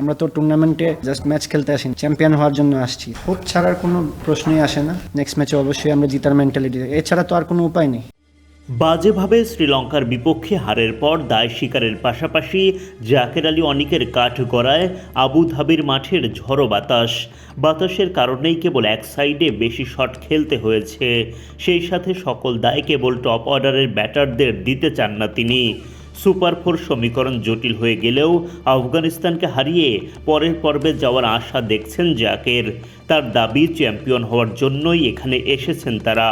আমরা তো টুর্নামেন্টে জাস্ট ম্যাচ খেলতে আসি চ্যাম্পিয়ন হওয়ার জন্য আসছি। হোপ ছাড়ার কোনো প্রশ্নই আসে না। নেক্সট ম্যাচে অবশ্যই আমরা জিতার মেন্টালিটি এছাড়া তো আর কোনো উপায় নেই। বাজেভাবে শ্রীলঙ্কার বিপক্ষে হারের পর দায় স্বীকারের পাশাপাশি জাকের আলী অনিকের কাঠ গড়ায় আবুধাবির মাঠের ঝড়ো বাতাস। বাতাসের কারণেই কেবল এক সাইডে বেশি শট খেলতে হয়েছে। সেই সাথে সকল দায় কেবল টপ অর্ডারের ব্যাটারদের দিতে চান না তিনি। সুপার ফোর সমীকরণ জটিল হয়ে গেলেও আফগানিস্তানকে হারিয়ে পরের পর্বে যাওয়ার আশা দেখছেন জাকের। তার দাবি, চ্যাম্পিয়ন হওয়ার জন্যই এখানে এসেছেন তারা।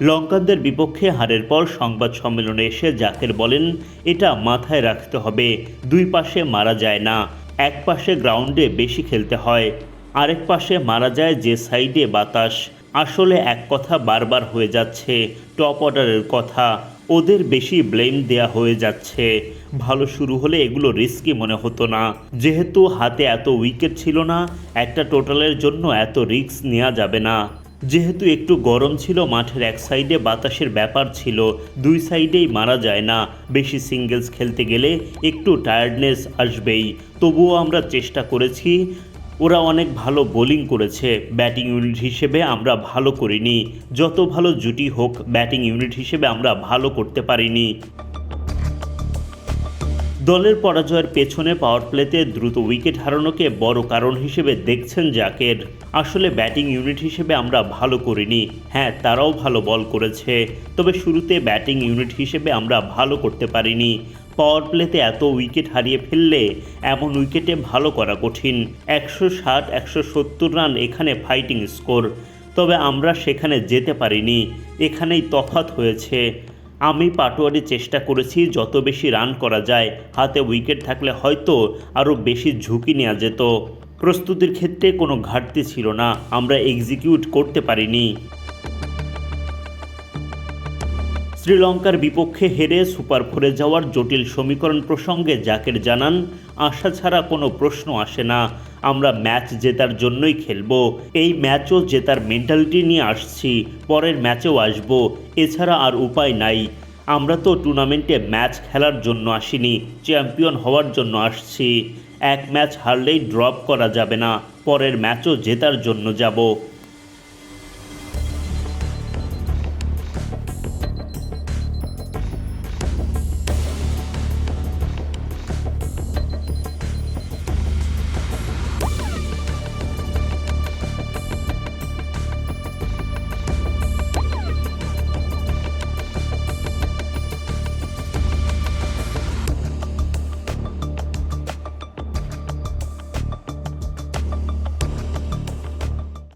লঙ্কানদের বিপক্ষে হারের পর সংবাদ সম্মেলনে এসে জাকের বলেন, এটা মাথায় রাখতে হবে, দুই পাশে মারা যায় না, এক পাশে গ্রাউন্ডে বেশি খেলতে হয়, আরেক পাশে মারা যায় যে সাইডে বাতাস। আসলে এক কথা বারবার হয়ে যাচ্ছে, টপ অর্ডারের কথা। ওদের বেশি ব্লেম দেয়া হয়ে যাচ্ছে। ভালো শুরু হলে এগুলো রিস্কি মনে হতো না। যেহেতু হাতে এত উইকেট ছিল না, একটা টোটালের জন্য এত রিস্ক নেওয়া যাবে না। যেহেতু একটু গরম ছিল, মাঠের এক সাইডে বাতাসের ব্যাপার ছিল, দুই সাইডেই মারা যায় না। বেশি সিঙ্গেলস খেলতে গেলে একটু টায়ার্ডনেস আসবেই। তবুও আমরা চেষ্টা করেছি ওরা অনেক ভালো বোলিং করেছে, ব্যাটিং ইউনিট হিসেবে আমরা ভালো করিনি, যত ভালো জুটি হোক, ব্যাটিং ইউনিট হিসেবে আমরা ভালো করতে পারিনি। দলের পরাজয়ের পেছনে পাওয়ার প্লেতে দ্রুত উইকেট হারানোকে বড় কারণ হিসেবে দেখছেন জাকের। আসলে ব্যাটিং ইউনিট হিসেবে আমরা ভালো করিনি। হ্যাঁ তারাও ভালো বল করেছে, তবে শুরুতে ব্যাটিং ইউনিট হিসেবে আমরা ভালো করতে পারিনি। পাওয়ার প্লেতে এত উইকেট হারিয়ে ফেললে এমন উইকেটে ভালো করা কঠিন। একশো ষাট, একশো সত্তর রান এখানে ফাইটিং স্কোর তবে আমরা সেখানে যেতে পারিনি। এখানেই তফাৎ হয়েছে। আমি পাটোয়ারি চেষ্টা করেছি যত বেশি রান করা যায়, হাতে উইকেট থাকলে হয়তো আরও বেশি ঝুঁকি নেওয়া যেত। প্রস্তুতির ক্ষেত্রে কোনো ঘাটতি ছিল না। আমরা এক্সিকিউট করতে পারিনি। শ্রীলঙ্কার বিপক্ষে হেরে সুপার ফোরে যাওয়ার জটিল সমীকরণ প্রসঙ্গে জাকের জানান, আশা ছাড়া কোনো প্রশ্ন আসে না, আমরা ম্যাচ জেতার জন্যই খেলব। এই ম্যাচও জেতার মেন্টালিটি নিয়ে আসছি, পরের ম্যাচেও আসব, এছাড়া আর উপায় নাই। আমরা তো টুর্নামেন্টে ম্যাচ খেলার জন্য আসিনি চ্যাম্পিয়ন হওয়ার জন্য আসছি। এক ম্যাচ হারলেই ড্রপ করা যাবে না, পরের ম্যাচও জেতার জন্য যাব।